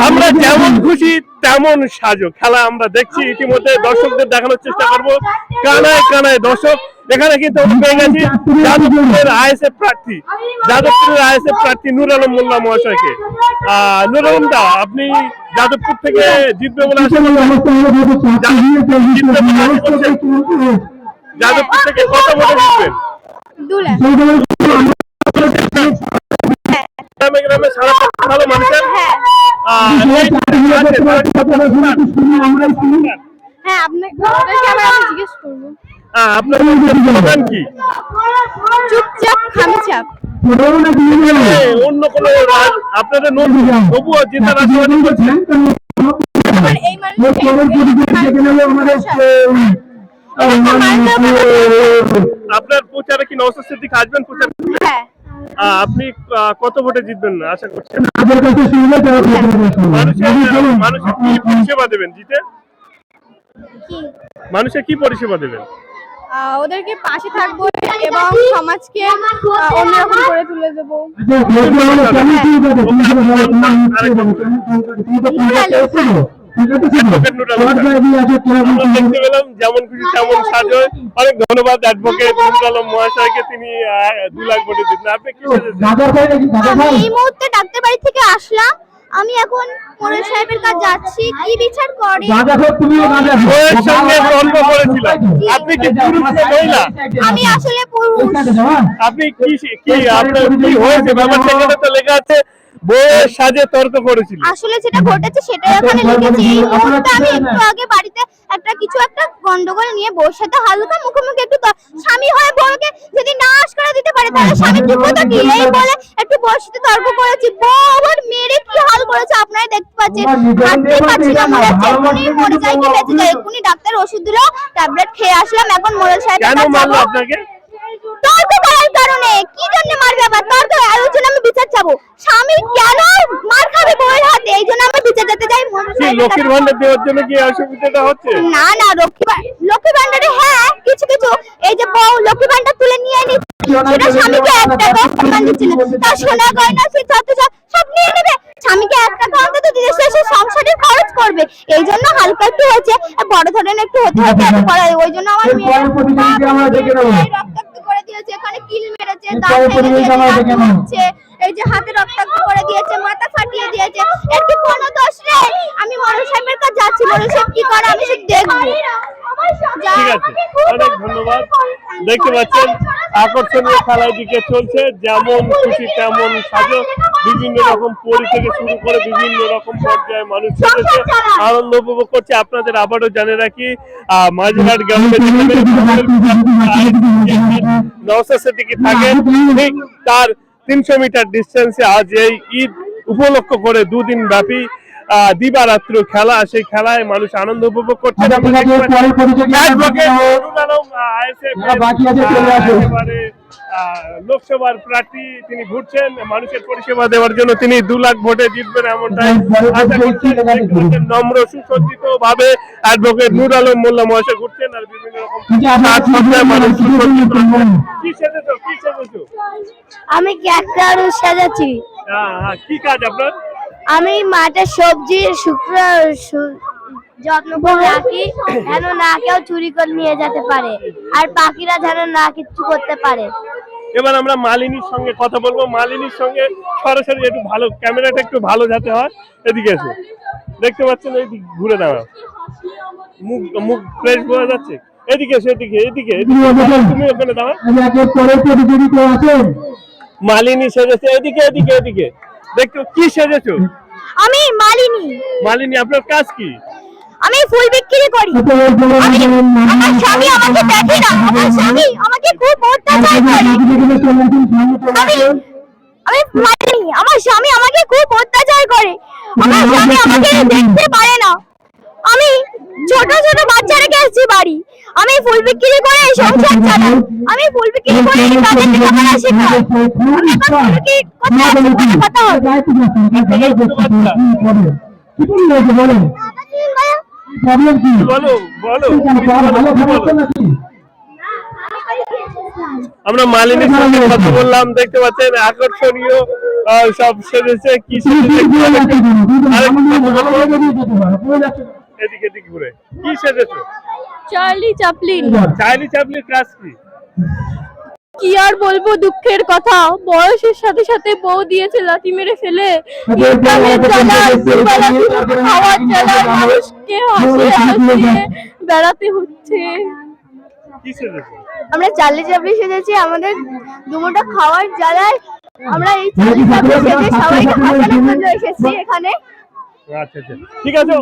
আমরা যেমন খুশি তেমন সাজো। খেলা আমরা দেখছি ইতিমধ্যে দর্শকদের দেখানোর চেষ্টা করব। কানায় কানায় দর্শক এখানে কিন্তু আমরা পেয়ে গেছি যাদবপুরের আইএসএফ প্রার্থী যাদবপুরের আইএসএফ প্রার্থী নুর আলম মোল্লা মহাশয়কে। আহ, নুর আলম দা আপনি যাদবপুর থেকে জিতবে বলে আশা করছেন জিতবে বলে আশা করছেন যাদবপুর থেকে কত ভোটে জিতবেন? হ্যাঁ আপনাকে আমি জিজ্ঞেস করব। আপনার প্রধান কি? চুপচাপ খামচাপ। অন্য কোনো আপনাদের তবুও জেতার আশীর্বাদ করছেন আপনার প্রচারে কি সিদ্দিক আসবেন প্রচার? হ্যাঁ। আপনি কত ভোটে জিতবেন না? আশা করছেন মানুষের মানুষের কি পরিষেবা দেবেন জিতে? কি? মানুষের কি পরিষেবা দেবেন? ওদেরকে পাশে থাকব এবং সমাজকে অন্যরকম করে তুলে দেবো। আমরা দেখতে পেলাম আপনি আমি এখন সাহেবের কাছে যাচ্ছি কি বিচার করে আমি আসলে আপনি কি কি আপনার কি হয়েছে? ব্যাপারটা তো লেখা আছে। বউয়ের সাজে তর্ক করেছিল। আসলে যেটা ঘটেছে সেটা এখানে লিখেছি। এই মুহূর্তে আমি একটু আগে বাড়িতে একটা কিছু একটা গন্ডগোল নিয়ে বউর সাথে হালকা মুখোমুখি একটু স্বামী হয়ে বউকে যদি নাশ করে দিতে পারে তাহলে স্বামী যোগ্যতা কি এই বলে একটু বউর সাথে তর্ক করেছি। বউ আবার মেরে কি হাল করেছে আপনারা দেখতে পাচ্ছেন। পারছি না মনে এক্ষুনি মরে যায় কি বেঁচে যায় এক্ষুনি ডাক্তার ওষুধ দিল ট্যাবলেট খেয়ে আসলাম এখন মোড়ল সাহেবের কেন মারলো আপনাকে? তর্ক করার কারণে কি জন্য মারবে আবার? তর্ক চাবো স্বামী কেন মার খাবে বউয়ের হাতে? এই জন্য আমি বিচার যেতে সাহেবের লক্ষ্মীর ভান্ডার দেওয়ার জন্য কি অসুবিধাটা হচ্ছে? না না লক্ষ্মী লক্ষ্মী ভান্ডারে হ্যাঁ কিছু কিছু। এই যে বউ লক্ষ্মী ভান্ডার তুলে নিয়ে নিচ্ছে। সেটা স্বামীকে এক টাকা সম্মান দিচ্ছে তার সোনা গয়না সে যত সব নিয়ে নেবে। স্বামীকে এক টাকা অন্তত দিলে সে সে সংসারের খরচ করবে। এই জন্য হালকা একটু হয়েছে। বড় ধরনের একটু হতে হতে এত করা ওই জন্য আমার মেয়ের আমরা নেব। রক্তাক্ত করে দিয়েছে এখানে কিল মেরেছে দাঁত ভেঙে দিয়েছে এই যে হাতে রক্তাক্ত করে দিয়েছে মাথা ফাটিয়ে দিয়েছে এর কি কোনো দোষ নেই আমি সাহেবের কাছে যাচ্ছি সাহেব কি করে আমি দেখব ঠিক আছে অনেক ধন্যবাদ দেখতে পাচ্ছেন আকর্ষণীয় খেলার দিকে চলছে যেমন খুশি তেমন সাজো বিভিন্ন রকম পরি থেকে শুরু করে বিভিন্ন রকম পর্যায়ে মানুষ চলেছে আনন্দ উপভোগ করছে আপনাদের আবারও জানে রাখি আহ, মাঝঘাট গ্রামে যেখানে নওসাদ সিদ্দিকী থাকে ঠিক তার তিনশো মিটার ডিস্টেন্সে আজ এই ঈদ উপলক্ষ করে দুদিন ব্যাপী আহ, দিবারাত্র খেলা সেই খেলায় মানুষ আনন্দ উপভোগ করছে। একেবারে, লোকসভার প্রার্থী তিনি ঘুরছেন মানুষের পরিষেবা দেওয়ার জন্য তিনি দু লাখ ভোটে জিতবেন এমনটাই আশা প্রতিযোগিতা করছেন দেখে দেখতে পাচ্ছেন নম্র সুসজ্জিত ভাবে অ্যাডভোকেট নুর আলম মোল্লা মহাশয় ঘুরছেন আর বিভিন্ন রকম। কি সেজেছো কি সেজেছো? আমি ক্যাক্টার সাজাচ্ছি। হ্যাঁ হ্যাঁ কি কাজ আপনার? আমি মাঠে সবজি শুক্র যত্ন করে রাখি যেন না কেউ চুরি করে নিয়ে যেতে পারে আর পাখিরা যেন না কিচ্ছু করতে পারে। এবার আমরা মালিনীর সঙ্গে কথা বলব। মালিনীর সঙ্গে সরাসরি একটু ভালো ক্যামেরাটা একটু ভালো যাতে হয় এদিকে এসে। দেখতে পাচ্ছেন এই ঘুরে দাঁড়াও। মুখ মুখ ফ্রেশ বোঝা যাচ্ছে? এদিকে এসে এদিকে এদিকে তুমি ওখানে দাঁড়াও। মালিনী সেজেছে। এদিকে এদিকে এদিকে। দেখতে কি সেজেছো? আমি মালিনী। মালিনী আপনার কাজ কি? আমি ফুল বিক্রি করি। আমি আমার স্বামী আমাকে দেখে না। আমার স্বামী আমাকে খুব আমি আমি আমার স্বামী আমাকে খুব অত্যাচার করে। আমার স্বামী আমাকে দেখতে পারে না। আমি ছোট ছোট বাচ্চা রেখে এসেছি বাড়ি। আমি ফুল বিক্রি করে সংসার চালাই। আমি ফুল বিক্রি করে তাদের লেখাপড়া শেখাই। কথা হবে। বলো? বলো ভালো কি খবর তো বলো? নাকি আমরা মালিনীর সঙ্গে কথা বললাম দেখতে পাচ্ছেন আকর্ষণীয় সব সেজেছে কি। এদিকে এদিকে ঘুরে। কি সেজেছো? চার্লি কি? কি আর বলব দুঃখের কথা। বয়সের সাথে সাথে বউ দিয়েছে লাথি মেরে ফেলে। খাওয়ার জ্বালায় মানুষকে হাসিয়ে হাসিয়ে বেড়াতে হচ্ছে। কি সেজেছো? আমরা চার্লি চাপলি সেজেছি আমাদের দুমোটা খাওয়ার জ্বালায় আমরা এই চার্লি চাপলি সেজে সবাইকে হাসানোর জন্য এসেছি এখানে। আচ্ছা আচ্ছা। ঠিক আছে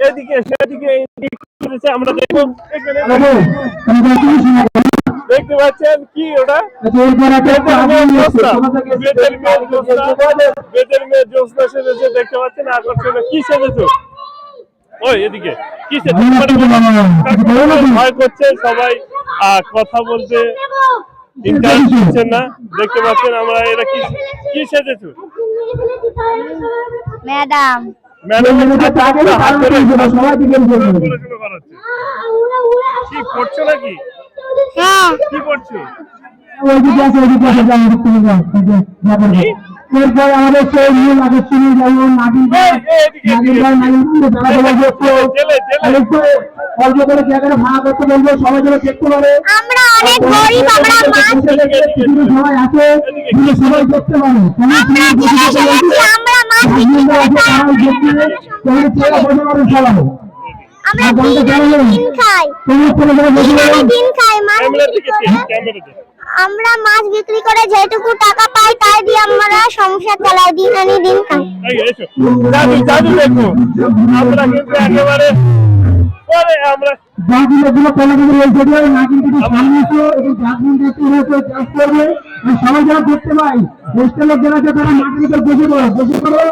এদিকে সেদিকে এদিকে আমরা দেখব। দেখতে পাচ্ছেন কি ওটা? আচ্ছা, বেতের মেয়ে জোসনা। সেজেছে দেখতে পাচ্ছেন? আকর্ষণীয়। কি সেজেছো? ওই এদিকে। কি সেজেছো ভালো লাগছে তো মামা। ভালো লাগছে? ভয় করছে সবাই কথা বলতে দিচ্ছেন না। দেখতে পাচ্ছেন আমরা এরা কি কি সেজেছো? ম্যাডাম। কি করছ নাকি? হ্যাঁ। কি করছ? এরপর আমাদের সেই মূল যেমন অল্প করে জায়গাটা ভাড়া করতে বলব? সবাই যেন দেখতে পারে। আমরা সবাই আছে সবাই দেখতে পারে। দিন খাই। আমরা মাছ বিক্রি করে যেটুকু টাকা পাই তাই দিয়ে আমরা সংসার চালাই দিন আনি দিন খাই দেখো আমরা কিন্তু একেবারে পরে আমরা সবাই দেখতে পাই হোস্টেলের যারা তারা মাটির বসে পড়ো বসে পড়ো।